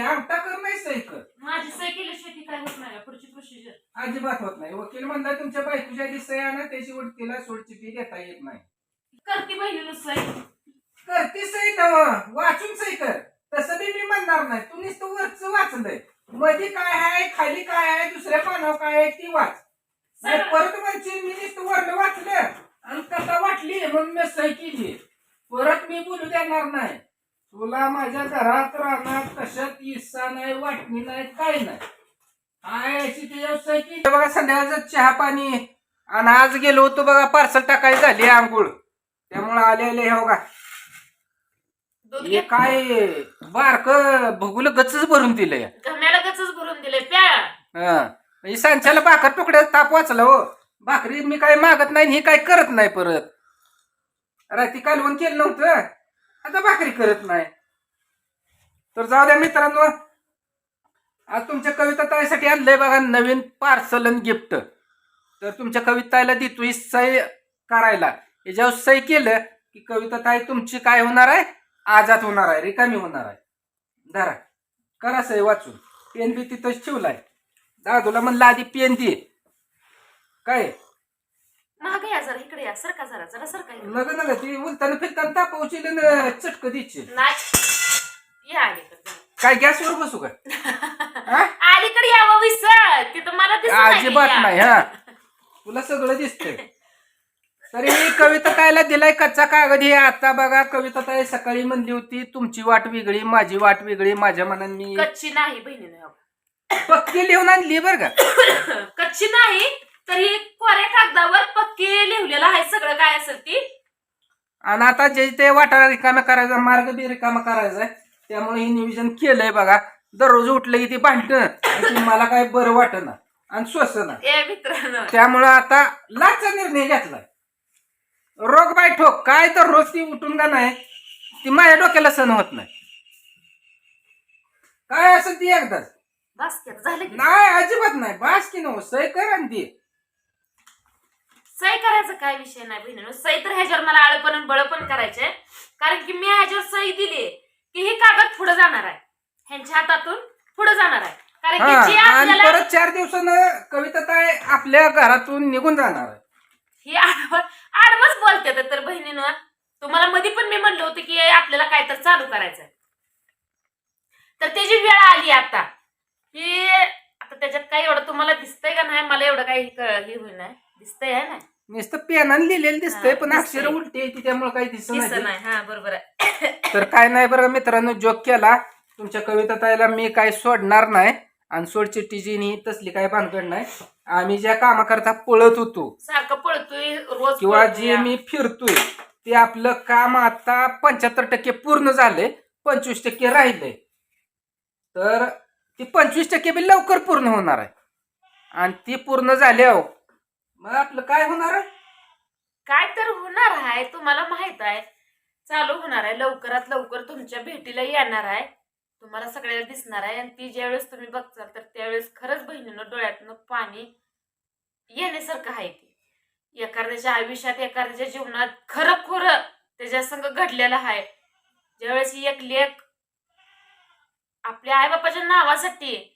आमटा कर नाही सही कर माझी सही केल्याशिवाय ती काय होत नाही पुढची प्रोसिजर अजिबात होत नाही. वकील म्हणला तुमच्या बायकोच्या आधी सही आणा त्याची तिला सोडचिठी देता येत नाही. करते बहिणीनं सही. करते सही नव वाचून सही कर. तसं बी मी म्हणणार नाही. तू नुसतं वरच वाचलंय. मध्ये काय आहे खाली काय आहे दुसऱ्या पानावर काय आहे ती वाच. परत म्हणजे मी नुसतं वरलं वाचलं. आणि कथा वाटली म्हणून मी सही केली. परत मी बोलू देणार नाही. तुला माझ्या घरात राहणार कशात हिस्सा नाही वाटणी नाही काय नाही. हाय अशी सही केली बघा संध्याकाळचं चहा पाणी. आणि आज गेलो होतो बघा पार्सल टाकायची झाली आंघोळ. त्यामुळे आले आले हे बघा. हे घे. काय बारक भगुल गचच भरून दिलंय. गचच भरून दिले प्या हं. म्हणजे सांच्याला भाकर तुकड्यात ताप वाचला हो. भाकरी मी काय मागत नाही आणि हे काय करत नाही परत. रात्री कालवण केलं नव्हतं. आता भाकरी करत नाही. तर जाऊ द्या मित्रांनो आज तुमच्या कविता ताईसाठी आणलंय बघा नवीन पार्सल आणि गिफ्ट. तर तुमच्या कविताला देतो ही सही करायला. याच्यावर सही केलं की कविता ताई तुमची काय होणार आहे? आजाद होणार आहे रिकामी होणार आहे. धरा करा सही वाचून. पेन बी तिथंच ठेवलाय. दादूला म्हणलं आधी पेन दे. काय? महाग या जरा इकडे या सरका जरा जरा सरका इकडे. नग नग ती उलताना फिरताना तापवची चटक द्यायची नाही. या अलीकडे जरा. काय गॅसवर बसू का? हा? अलीकडे यावं विसर. तिथं मला दिसत नाही की अजिबात या. नाही हा. तुला सगळं दिसतंय. तरी ही कविता कायला दिलाय कच्चा कागद. हे आता बघा कविता ताई सकाळी म्हणली होती तुमची वाट वेगळी माझी वाट वेगळी माझ्या मनात मी कच्ची नाही बहिणीनं. पक्की लिहून आणली बरं का? कच्ची नाही. तर ही कोऱ्या कागदावर पक्की लिहिलेलं आहे सगळं काय असेल ती. आणि आता जे ते वाटाला रिकामा करायचा मार्ग बी रिकामा करायचा आहे. त्यामुळे हे नियोजन केलंय बघा. दररोज उठलं की ते भांडणं मला काय बरं वाटना आणि स्वसना. ए मित्रांनो. त्यामुळं आता लाचा निर्णय घेतलाय. रोग बाय ठोक काय तर रोज ती उठून का नाही ती माझ्या डोक्याला सण होत नाही. काय असेल ती एकदाच. झालं नाही अजिबात नाही. बास की नो सही कर आणि ती सही करायचा काय विषय नाही बहिणीनो. सही तर ह्याच्यावर मला आळपण आणि बळपण करायचंय. कारण की मी ह्याच्यावर सही दिली की ही कागद पुढे जाणार आहे. ह्यांच्या हातातून पुढे जाणार आहे. कारण की जे आणि आपल्याला परत चार दिवसानं कविता ताई आपल्या घरातून निघून जाणार आहे. ही आडवं आडवच बोलते तर- बहिणीनं. तुम्हाला मध्ये पण मी म्हणलं होतं की आपल्याला काय तर चालू करायचंय. तर त्याची वेळ आली आता. की आता त्याच्यात काय एवढं तुम्हाला दिसतंय का नाही? मला एवढं काही क- हे होईल दिसतंय ना? नुसतं पेनानं लिहिलेलं दिसतंय हा, पण दिसतंय. अक्षर उलटी आहे त्यामुळे काही दिसत दिसत नाही. नाही हा बरोबर आहे. तर काय नाही बरं मित्रांनो जोक केला. तुमच्या कविता ताईला मी काय सोडणार नाही आणि सोडचिट्टीची नि तसली काय भानगड नाही. आम्ही ज्या कामाकरता पळत होतो सारखं पळतोय रोज किंवा पळतोय. जे मी फिरतोय ते आपलं काम आता पंच्याहत्तर टक्के पूर्ण झालंय पंचवीस टक्के राहिलंय. तर ती पंचवीस टक्के बी लवकर पूर्ण होणार आहे. आणि ती पूर्ण झाल्यावर मग आपलं काय होणार आहे? काय तर होणार आहे तुम्हाला माहीत आहे. चालू होणार आहे लवकरात लवकर तुमच्या भेटीला येणार आहे. तुम्हाला सगळ्याला दिसणार आहे आणि ती ज्यावेळेस तुम्ही बघताल तर त्यावेळेस खरंच बहिणीनं डोळ्यातनं पाणी येण्यासारखं आहे ते. एखाद्याच्या आयुष्यात एखाद्याच्या जीवनात खरं खरं त्याच्या संग घडलेलं आहे. ज्यावेळेस एक लेख आपल्या आईबापाच्या नावासाठी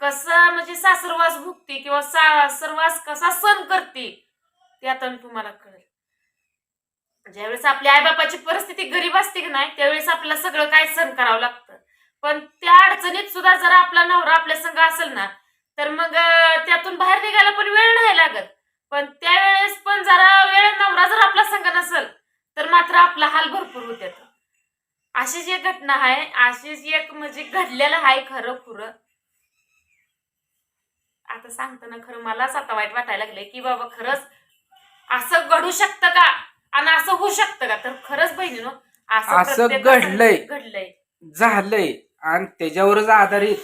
कसं म्हणजे सासरवास भुगते किंवा सासरवास कसा सण करते ते आता तुम्हाला कळेल. ज्यावेळेस आपल्या आईबापाची परिस्थिती गरीब असते की नाही त्यावेळेस आपल्याला सगळं काय सहन करावं लागतं. पण त्या अडचणीत सुद्धा जर आपला नवरा आपल्या संग असेल ना तर मग त्यातून बाहेर निघायला पण वेळ नाही लागत. पण त्यावेळेस पण जरा वेळ नवरा जर आपला संग नसेल तर मात्र आपला हाल भरपूर होत्यात अशीच एक घटना आहे. अशीच एक म्हणजे घडलेलं आहे खरं खुरं आता सांगताना खरं मलाच आता वाईट वाटायला लागलंय की बाबा खरंच असं घडू शकतं का? आणि असं होऊ शकतं का? तर खरंच बहिणीनो असं घडलंय. घडलंय. झालंय. आणि त्याच्यावरच आधारित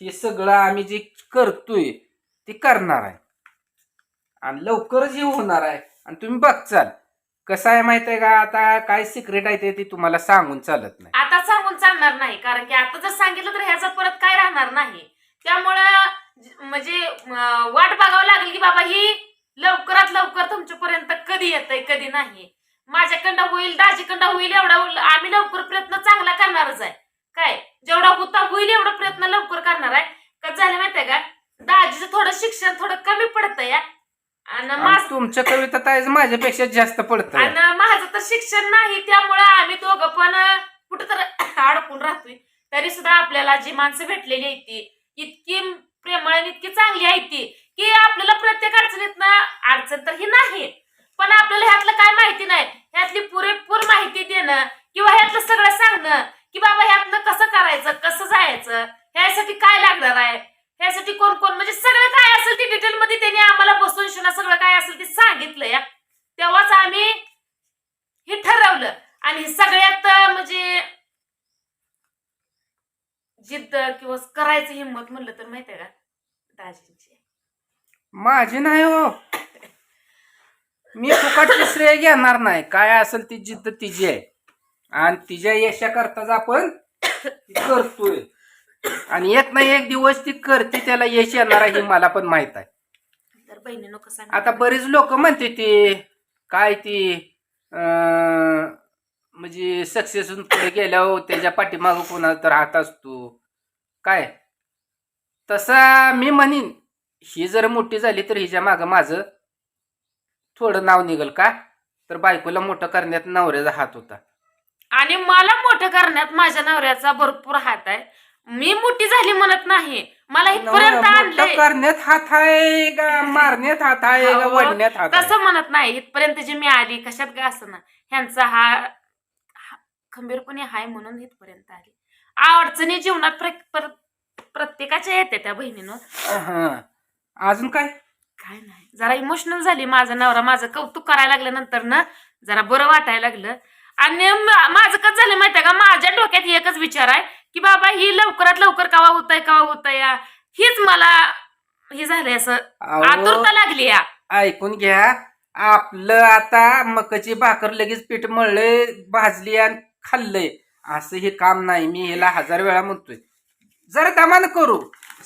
हे सगळं आम्ही जे करतोय ते करणार आहे. आणि लवकरच हे होणार आहे. आणि तुम्ही बघचाल. कसं आहे माहीत आहे का? आता काय सिक्रेट आहे ते ती तुम्हाला सांगून चालत नाही. आता सांगून चालणार नाही. कारण की आता जर सांगितलं तर ह्याचा परत काय राहणार नाही त्यामुळं ज- म्हणजे अं, वाट बघावं लागेल की बाबा ही लवकरात लवकर तुमच्यापर्यंत कधी येतंय कधी नाही. माझ्याकडं होईल दाजीकडं होईल एवढा होईल आम्ही लवकर प्रयत्न चांगला करणारच आहे. काय? जेवढा होता होईल एवढा प्रयत्न लवकर करणार आहे. कसं झालं माहितीये का? दाजीचं थोडं शिक्षण थोडं कमी पडतं या आणि आणि माझं तुमच्या कविता माझ्यापेक्षा जास्त पडत आणि माझं तर शिक्षण नाही त्यामुळे आम्ही दोघं पण कुठं तर अडकून राहतोय. तरी सुद्धा आपल्याला जी माणसं भेटलेली आहेत ती इतकी प्रेमळ आणि इतकी चांगली आहे ती की आपल्याला प्रत्येक अडचणीत ना अडचण तर ही नाही. पण आपल्याला ह्यातलं काय माहिती नाही? ह्यातली पुरेपूर माहिती देणं किंवा ह्यातलं सगळं सांगणं की बाबा ह्यातलं कसं करायचं कसं जायचं ह्यासाठी काय लागणार आहे? ह्यासाठी कोण कोण? म्हणजे सगळं काय असेल ते डिटेल मध्ये त्यांनी आम्हाला बसून शिना सगळं काय असेल ते सांगितलं या. तेव्हाच आम्ही हे ठरवलं. आणि सगळ्यात म्हणजे जिद्द किंवा करायचं हिंमत म्हणलं तर माहितीये का? दाजींची. माझी नाही हो. मी फुकटचे श्रेय घेणार नाही. काय असेल ती जिद्द तिची आहे. आणि तिच्या यशाकरताच आपण ती करतोय. आणि एक ना एक दिवस ती करते त्याला यश येणार आहे हे मला पण माहीत आहे. तर बहिणीनं कसं आता बरीच लोक म्हणते ते काय ती अं, म्हणजे सक्सेस पुढे गेल्यावर त्याच्या पाठीमागं कोणाचा तर हात असतो. काय? तसा मी म्हणीन ही जर मोठी झाली तर हिच्या मागं माझं थोडं नाव निघल का? तर बायकोला मोठं करण्यात नवऱ्याचा हात होता. आणि मला मोठं करण्यात माझ्या नवऱ्याचा भरपूर हात आहे. मी मोठी झाली म्हणत नाही. मला इथपर्यंत मोठं आणलंय. करण्यात हात आहे का? मारण्यात हात आहे का? वडण्यात हात आहे? तसं म्हणत नाही. इथपर्यंत जी मी आली कशात का असं ना ह्यांचा हा हा खंबीरपणे हाय म्हणून इथपर्यंत आली. अडचणी जीवनात प्र- प्र- प्रत्येकाच्या येते त्या बहिणीनं. अजून काय? काय नाही. जरा इमोशनल झाली माझा नवरा. माझं कौतुक करायला लागल्यानंतर ना जरा बरं वाटायला लागलं. आणि माझं कसं झालं माहितीये का? माझ्या डोक्यात एकच विचार आहे की बाबा ही लवकरात लवकर कवा होत आहे कवा होत या हीच मला हे झालंय असं अहो, आतुरता लागली या. ऐकून घ्या. आपलं आता मकाची भाकर लगेच पीठ मळले भाजली आणि खाल्लंय. असं हे काम नाही. मी ह्याला हजार वेळा म्हणतोय. जरा दमान करू.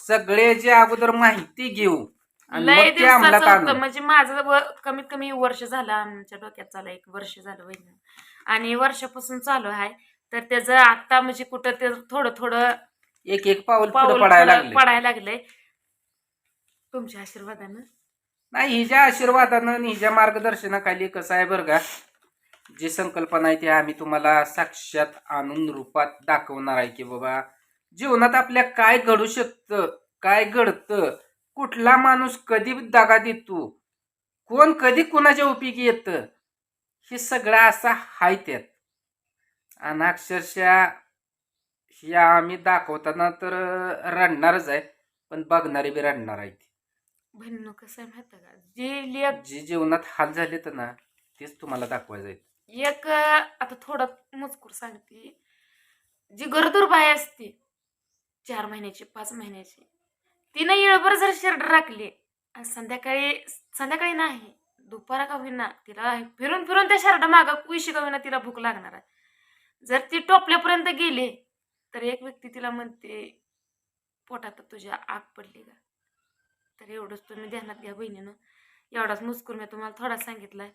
सगळे जे अगोदर माहिती घेऊ. आणि लय मग ते अंमलात दिवसाचं म्हणजे माझं व- कमीत कमी वर्ष झालं आमच्या डोक्यात चालू एक वर्ष झालं वहिनी. आणि वर्षापासून चालू आहे. तर त्याचं आता म्हणजे कुठं ते थोडं थोडं एक एक पाऊल पुढे पाऊल पडायला पडायला लागले. पडायला लागलंय. तुमच्या आशीर्वादानं? नाही हिच्या आशीर्वादानं आणि हिच्या मार्गदर्शनाखाली कसं आहे बरं का? जी संकल्पना आहे ती आम्ही तुम्हाला साक्षात आणून रूपात दाखवणार आहे की बाबा जीवनात आपल्या काय घडू शकतं काय घडतं कुठला माणूस कधी दागा देतो? कोण कधी कोणाच्या उपयोगी येतं? हे सगळं असं हाय त्यात आणि अक्षरशः हे आम्ही दाखवताना तर रडणारच आहे. पण बघणारे बी रडणार आहेत बहिणीनं कसं आहे माहिती का? जे लेख जे जीवनात हाल झाले तर ना तेच तुम्हाला दाखवायचं आहे. एक आता थोडं मजकूर सांगते. जी गरोदर बाय असते चार महिन्याची पाच महिन्याची तिनं येळभर जर शर्ट राखली संध्याकाळी संध्याकाळी नाही दुपारा का होईना तिला फिरून फिरून त्या शर्ट मागं कुशी का होईना तिला भूक लागणार आहे. जर ती टोपल्यापर्यंत गेली तर एक व्यक्ती तिला म्हणते पोटात तुझ्या आग पडली का? तर एवढंच तुम्ही ध्यानात घ्या बहिणीनं. एवढाच मुस्कूर मी तुम्हाला थोडा सांगितलाय.